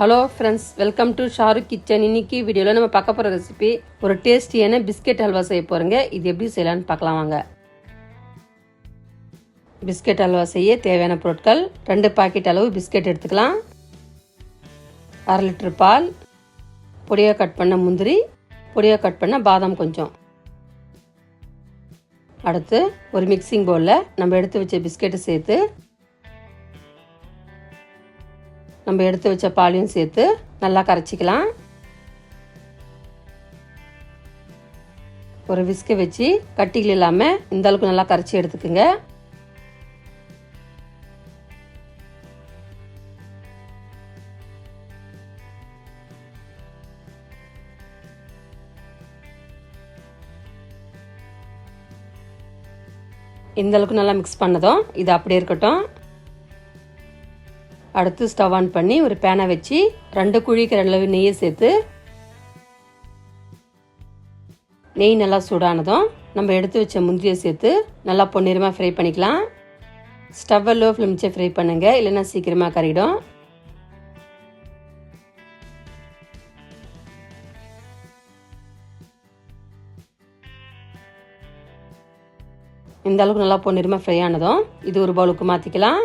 Hello friends welcome to Shahrukh kitchen இன்னைக்கு வீடியோவில் நம்ம பார்க்க போகிற ரெசிபி ஒரு டேஸ்டியான பிஸ்கெட் ஹல்வா செய்ய போகிறோங்க இது எப்படி செய்யலாம்னு பார்க்கலாம் வாங்க. பிஸ்கெட் ஹல்வா செய்ய தேவையான பொருட்கள் ரெண்டு பாக்கெட் அளவு பிஸ்கெட் எடுத்துக்கலாம். அரை லிட்டர் பால் பொடியாக கட் பண்ண முந்திரி பொடியாக கட் பண்ண பாதாம் கொஞ்சம். அடுத்து ஒரு மிக்சிங் பவுலில் நம்ம எடுத்து வச்ச பிஸ்கெட்டை சேர்த்து நம்ம எடுத்து வச்ச பாலையும் சேர்த்து நல்லா கரைச்சிக்கலாம். ஒரு விஸ்கை வச்சு கட்டிகள் இல்லாமல் இந்த அளவுக்கு நல்லா கரைச்சி எடுத்துக்குங்க. இந்த அளவுக்கு நல்லா மிக்ஸ் பண்ணதும் இது அப்படியே இருக்கட்டும். அடுத்து ஸ்டவ் ஆன் பண்ணி ஒரு பேனை வச்சு ரெண்டு குழிக்கு அளவு நெய்யை சேர்த்து நெய் நல்லா சூடானதும் நம்ம எடுத்து வச்ச முந்திரியை சேர்த்து நல்லா பொன்னிறமாக ஃப்ரை பண்ணிக்கலாம். ஸ்டவ்வை லோ ஃப்ளேமிச்சே ஃப்ரை பண்ணுங்கள் இல்லைன்னா சீக்கிரமாக கறிடும் இந்த அளவுக்கு நல்லா பொன்னிறமாக ஃப்ரை ஆனதும் இது ஒரு பவுலுக்கு மாற்றிக்கலாம்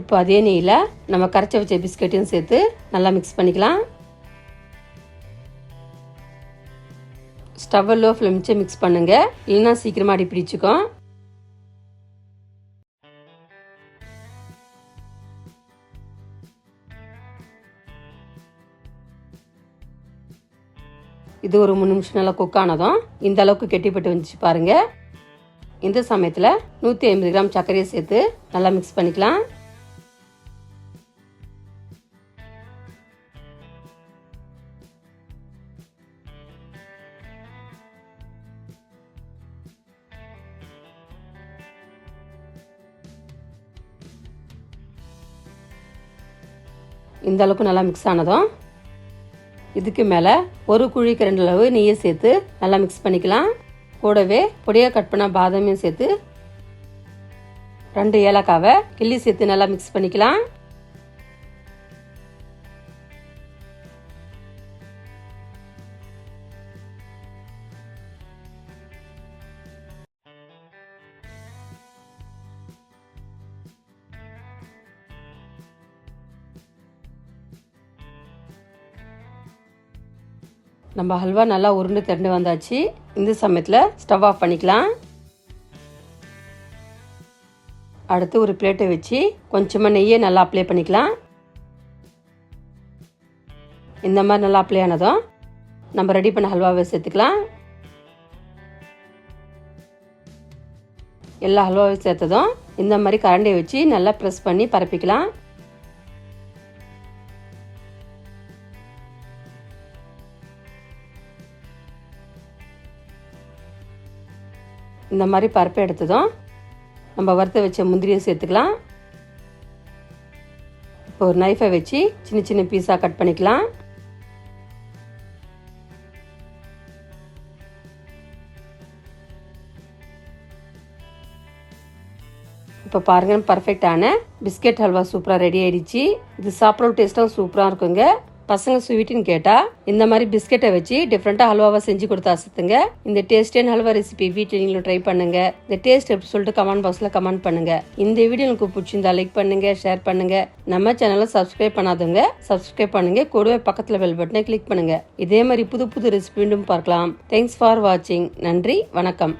இப்போ அதே நெய்யில் நம்ம கரைச்சி வச்ச பிஸ்கட்டையும் சேர்த்து நல்லா மிக்ஸ் பண்ணிக்கலாம். ஸ்டவ்வை லோ ஃப்ளேமிச்சு மிக்ஸ் பண்ணுங்கள் இல்லைன்னா சீக்கிரமாக அடி பிடிச்சிக்கும். இது ஒரு மூணு நிமிஷம் நல்லா குக் ஆனதும் இந்த அளவுக்கு கெட்டிப்பட்டு வந்துச்சு பாருங்கள் இந்த சமயத்தில் நூற்றி ஐம்பது கிராம் சர்க்கரையை சேர்த்து நல்லா மிக்ஸ் பண்ணிக்கலாம். இந்த அளவுக்கு நல்லா மிக்ஸ் ஆனதும் இதுக்கு மேலே ஒரு குழிக்கு ரெண்டு அளவு நெய்யை சேர்த்து நல்லா மிக்ஸ் பண்ணிக்கலாம். கூடவே பொடியாக கட் பண்ண பாதாமையும் சேர்த்து ரெண்டு ஏலக்காவை கிள்ளி சேர்த்து நல்லா மிக்ஸ் பண்ணிக்கலாம். நம்ம ஹல்வா நல்லா உருண்டு திரண்டு வந்தாச்சு. இந்த சமயத்தில் ஸ்டவ் ஆஃப் பண்ணிக்கலாம். அடுத்து ஒரு பிளேட்டை வச்சு கொஞ்சமாக நெய்யை நல்லா அப்ளை பண்ணிக்கலாம். இந்த மாதிரி நல்லா அப்ளை ஆனதும் நம்ம ரெடி பண்ண ஹல்வாவை சேர்த்துக்கலாம். எல்லா ஹல்வாவையும் சேர்த்ததும் இந்த மாதிரி கரண்டியை வச்சு நல்லா ப்ரெஸ் பண்ணி பரப்பிக்கலாம். இந்த மாதிரி பருப்பு எடுத்ததும் நம்ம வறுத்த வச்ச முந்திரியை சேர்த்துக்கலாம். இப்போ ஒரு நைஃபை வச்சு சின்ன சின்ன பீஸாக கட் பண்ணிக்கலாம். இப்போ பாருங்கள் பர்ஃபெக்டான பிஸ்கெட் ஹல்வா சூப்பராக ரெடி ஆகிடுச்சு இது சாப்பிட்ற டேஸ்ட்டும் சூப்பராக இருக்குங்க. பசங்க ஸ்வீட்டுன்னு கேட்டால் இந்த மாதிரி பிஸ்கெட்டை வச்சு டிஃப்ரெண்ட்டாக ஹல்வாவை செஞ்சு கொடுத்து அசத்துங்க. இந்த டேஸ்டியான ஹல்வா ரெசிபி வீட்டில் நீங்களும் ட்ரை பண்ணுங்க. இந்த டேஸ்ட் எப்படி சொல்லிட்டு கமெண்ட் பாக்ஸில் கமெண்ட் பண்ணுங்க. இந்த வீடியோ உங்களுக்கு பிடிச்சிருந்தா லைக் பண்ணுங்க ஷேர் பண்ணுங்க. நம்ம சேனலை சப்ஸ்கிரைப் பண்ணாதவங்க சப்ஸ்கிரைப் பண்ணுங்க. கூடவே பக்கத்தில் பெல் பட்டனை கிளிக் பண்ணுங்க. இதே மாதிரி புது புது ரெசிபி மீண்டும் பார்க்கலாம். தேங்க்ஸ் ஃபார் வாட்சிங் நன்றி வணக்கம்.